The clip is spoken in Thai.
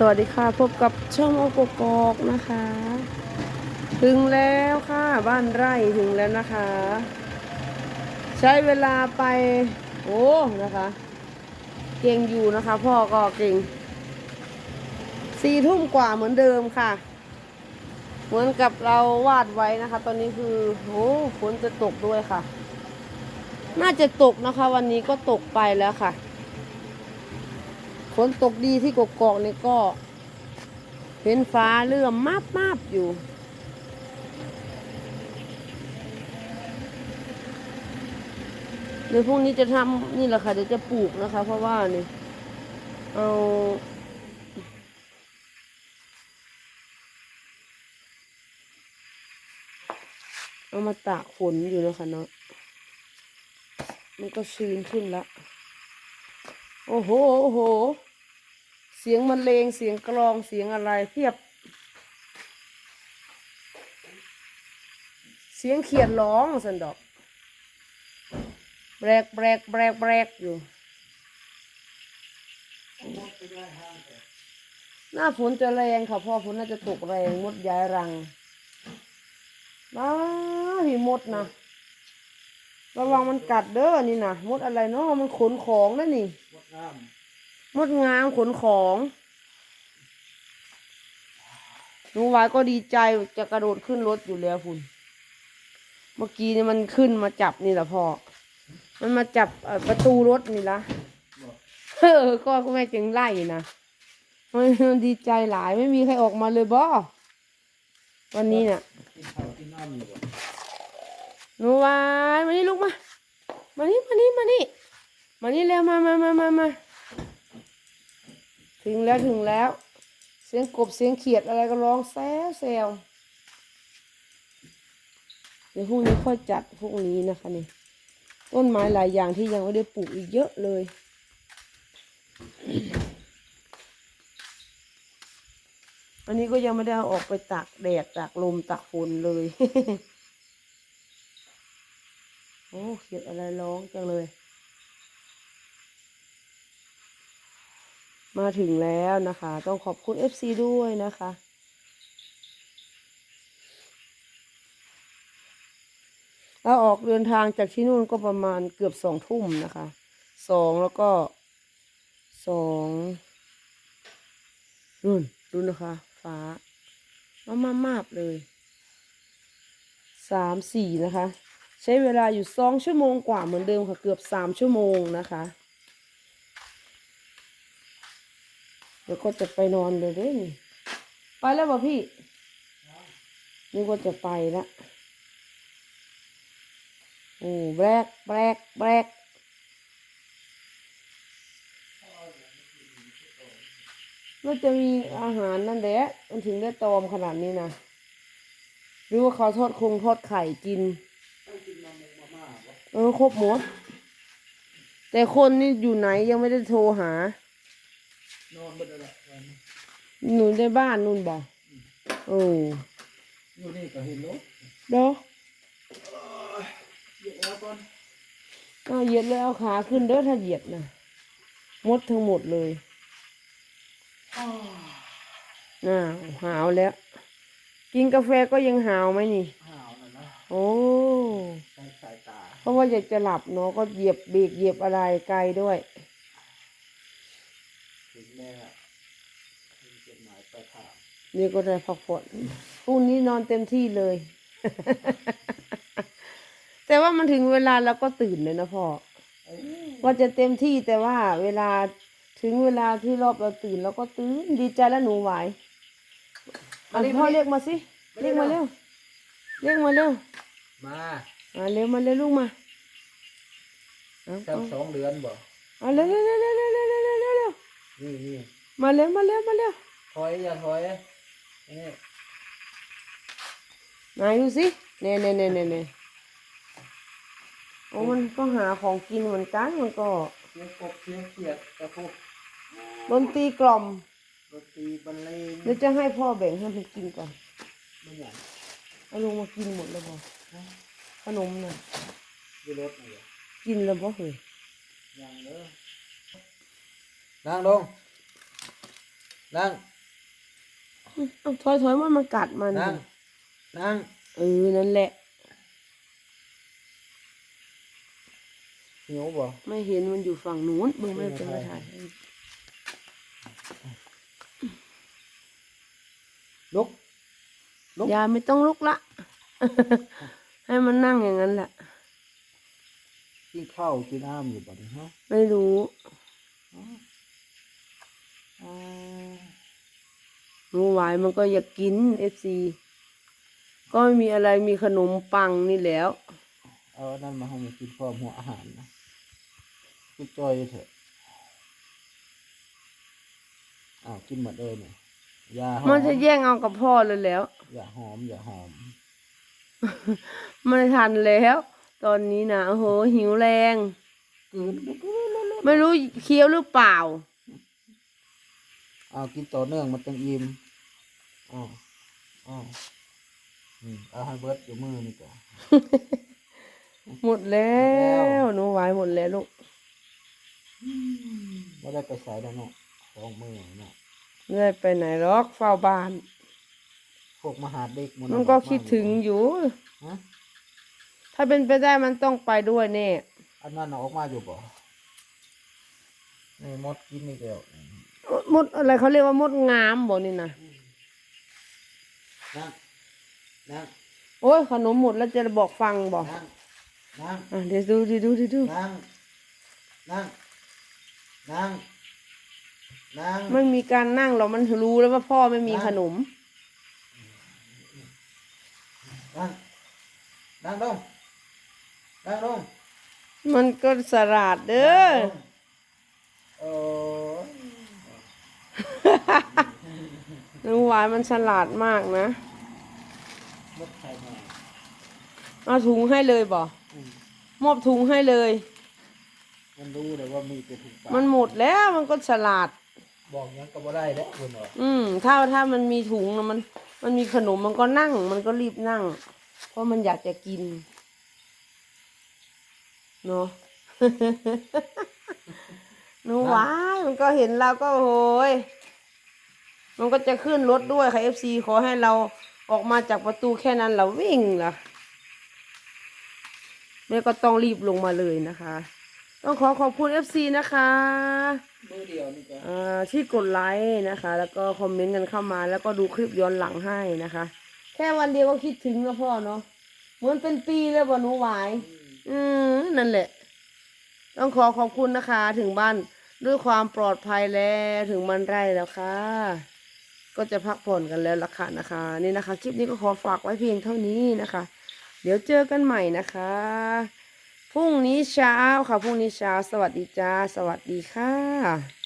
สวัสดีค่ะ พบกับช่องโอกกอกนะคะ ถึงแล้วค่ะ บ้านไร่ถึงแล้วนะคะ ใช้เวลาไป โอ้นะคะ เก่งอยู่นะคะ พ่อก็เก่งสี่ทุ่มกว่าเหมือนเดิมค่ะ เหมือนกับเราวาดไว้นะคะ ตอนนี้คือโอ้ฝนจะตกด้วยค่ะ น่าจะตกนะคะ วันนี้ก็ตกไปแล้วค่ะ นตกดีที่กกอกนี่ก็ เห็นฟ้าเลื่อมมาบมาบอยู่ เดี๋ยวพรุ่งนี้จะทำนี่แหละค่ะเดี๋ยวจะปลูกนะคะ เพราะว่านี่เอาเอามาตากฝนอยู่นะคะเนาะ มันก็ชื้นขึ้นละ โอ้โห โอ้โห เสียงมันเลงเสียงกลองเสียงอะไรเพียบ เสียงเขียดร้องสันดอกแบรกแบรกแบรกแบรกอยู่ หน้าฝนจะแรงค่ะพราะฝนน่าจะตกแรงมดย้ายรังน้ามีมดนะระวังมันกัดเด้อนี่นะมดอะไรเนาะมันขนของนั่นนี่มด งามขนของหนูหวายก็ดีใจจะกระโดดขึ้นรถอยู่แล้วคุณเมื่อกี้นี่มันขึ้นมาจับนี่แหละพ่อ มันมาจับประตูรถนี่ละเออก็แม่จึงไล่นะมันดีใจหลายไม่มีใครออกมาเลยบ่วันนี้น่ะกินข้าวกินน้ำอยู่บ่หนูวายมานี่ลูกมา มานี่มานี่มานี่ มานี่เร็วมามามามามา ถึงแล้วถึงแล้ว เสียงกบเสียงเขียดอะไรก็ร้องแซวแซวเดี๋ยวพรุ่งนี้ค่อยจัดพรุ่งนี้นะคะนี่ต้นไม้หลายอย่างที่ยังไม่ได้ปลูกอีกเยอะเลย อันนี้ก็ยังไม่ได้เอาออกไปตากแดดตากลมตากฝนเลย โอ้เขียดอะไรร้องจังเลย มาถึงแล้วนะคะ ต้องขอบคุณ FC ด้วยนะคะ เราออกเดินทางจากที่นู่นก็ประมาณเกือบสองทุ่มนะคะสองแล้วก็สองนู่นดูนะคะ ฟ้ามามามาบเลยสามสี่นะคะ ใช้เวลาอยู่สองชั่วโมงกว่าเหมือนเดิมค่ะ เกือบสามชั่วโมงนะคะ ดี๋ยวก็จะไปนอนเลยด้นี่ ไปแล้วบ่พี่ นี่ก็จะไปละโอ้แบรกแบรกแบรกน่าจะมีอาหารนั่นแหละ มันถึงได้ตอมขนาดนี้นะ หรือว่าเขาทอดคงทอดไข่กิน เออครบหมด แต่คนนี่อยู่ไหนยังไม่ได้โทรหา นอนบ่ได้ละวันนี้หนูในบ้านนู่นบอกโอ้อยู่นี่ก็เห็นรถเด้อเยอะแล้วก่อนเอาเหยียดเลยเอาขาขึ้นเด้อถ้าเหยียดนะมดทั้งหมดเลยน่าหาวแล้ว กินกาแฟก็ยังหาวไหมนี่ห่าวน่ะนะโอ้ใส่สายตา เพราะว่าอยากจะหลับเนาะก็เหยียบเบรกเหยียบอะไรไกลด้วย นี่ก็ได้พักผ่อนพรุ่งนี้นอนเต็มที่เลย แต่ว่ามันถึงเวลาเราก็ตื่นเลยนะพ่อว่าจะเต็มที่แต่ว่าเวลาถึงเวลาที่รอบเราตื่นเราก็ตื่นดีใจแล้วหนูไหวอันพ่อเรียกมาสิ เรียกมาเร็ว เรียกมาเร็ว มามาเร็วมาเร็วลูกมาสองเดือนบ่อ่าเร็วเร็วเร็วเร็วเร็วเร็วเร็วนี่นี่มาเร็วมาเร็วมาเร็วถอยอย่าถอย นี่ไหนดูสิเน่เน่เน่เน่เน่โอ้มันก็หาของกินเหมือนกันมันก็เสียงกบเสียงเขียดกระพุกดนตรีกล่อมดนตรีบรรเลงเดี๋ยวจะให้พ่อแบ่งให้มันกินก่อนมันอย่างเอาลงมากินหมดแล้วบ่ขนมน่ะอยู่รถนี่บ่กินแล้วบ่เฮ้ยยังเด้อนั่งลงนั่ง เอาถอยถอยมันมากัดมัน นั่ง นั่ง เออ นั่นแหละ หิวบ่ไม่เห็นมันอยู่ฝั่งนู้นเบิ่งไม่เป็นไรถ่ายให้ลุก ลุก ยายไม่ต้องลุกละ ให้มันนั่งอย่างนั้นแหละ กินข้าวกินน้ำอยู่บ่นี่ฮะ ไม่รู้ อ่า หนูหวายมันก็อยากกินเอฟซีก็ไม่มีอะไรมีขนมปังนี่แหล้ว เอาอันนั่นมาให้มันกินพร้อมหัวอาหารนะกินจอยเถอะอ้าวกินหมดเลยเนี่ยอย่าหอมมันจะแย่งเอากับพ่อเลยแล้ว อย่าหอม อย่าหอมไม่ทันแล้ว ตอนนี้นะโอ้โหหิวแรงกลืนไม่รู้เคี้ยวหรือเปล่า อ้าวกินต่อเนื่องมันจังอิ่ม อ้าวอ้าวอืมเอาให้เบิร์ดอยู่มือนี่ก่อนหมดแล้วหนูหวายหมดแล้วลูกไม่ได้ไปใส่แล้วเนาะสองมือเนาะไม่ได้ไปไหนหรอกเฝ้าบ้าน พวกมหาเด็กมันก็คิดถึงอยู่ฮะถ้าเป็นไปได้มันต้องไปด้วยแน่อันนั้นเอาออกมาอยู่บ่นี่มดกินนี่เดียวมดอะไรเขาเรียกว่ามดงามบ่นี่นะ นั่งนั่งโอ้ยขนมหมดแล้วจะบอกฟังบอกนั่งนั่งอะเดี๋ยวดูเดี๋ยวดูเดี๋ยวดูนั่งนั่งนั่งนั่งไม่มีการนั่งหรอกมันรู้แล้วว่าพ่อไม่มีขนมนั่งนั่งลงนั่งลงมันก็สลัดเด้อ โอ้ย น้องหวายมันฉลาดมากนะมดไข่แม่เอาถุงให้เลยบ่อืมมอบถุงให้เลย มันรู้เลยว่ามีแต่ถุงปลามันหมดแล้วมันก็ฉลาด บอกหยังก็บ่ได้แล้วคุณบอกอืมถ้าถ้ามันมีถุงนะมัน มันมีขนมมันก็นั่ง มันก็รีบนั่ง เพราะมันอยากจะกินเนาะ หนูหวายมันก็เห็นเราก็โหย มันก็จะขึ้นรถด้วยค่ะเอฟซีขอให้เราออกมาจากประตูแค่นั้นเราวิ่งล่ะแม่ก็ต้องรีบลงมาเลยนะคะ ต้องขอขอบคุณ FC นะคะมือเดียวนี่ก็เอ่อที่กดไลค์นะคะ แล้วก็คอมเมนต์กันเข้ามา แล้วก็ดูคลิปย้อนหลังให้นะคะ แค่วันเดียวก็คิดถึงแล้วพ่อเนาะเหมือนเป็นปีเลยบ่หนูหวาย อืมนั่นแหละ ต้องขอขอบคุณนะคะ ถึงบ้านด้วยความปลอดภัยแล้วถึงมันไร่แล้วค่ะ ก็จะพักผ่อนกันแล้วละค่ะนะคะ นี่นะคะ คลิปนี้ก็ขอฝากไว้เพียงเท่านี้นะคะ เดี๋ยวเจอกันใหม่นะคะพรุ่งนี้เช้าค่ะพรุ่งนี้เช้า สวัสดีจ้า สวัสดีค่ะ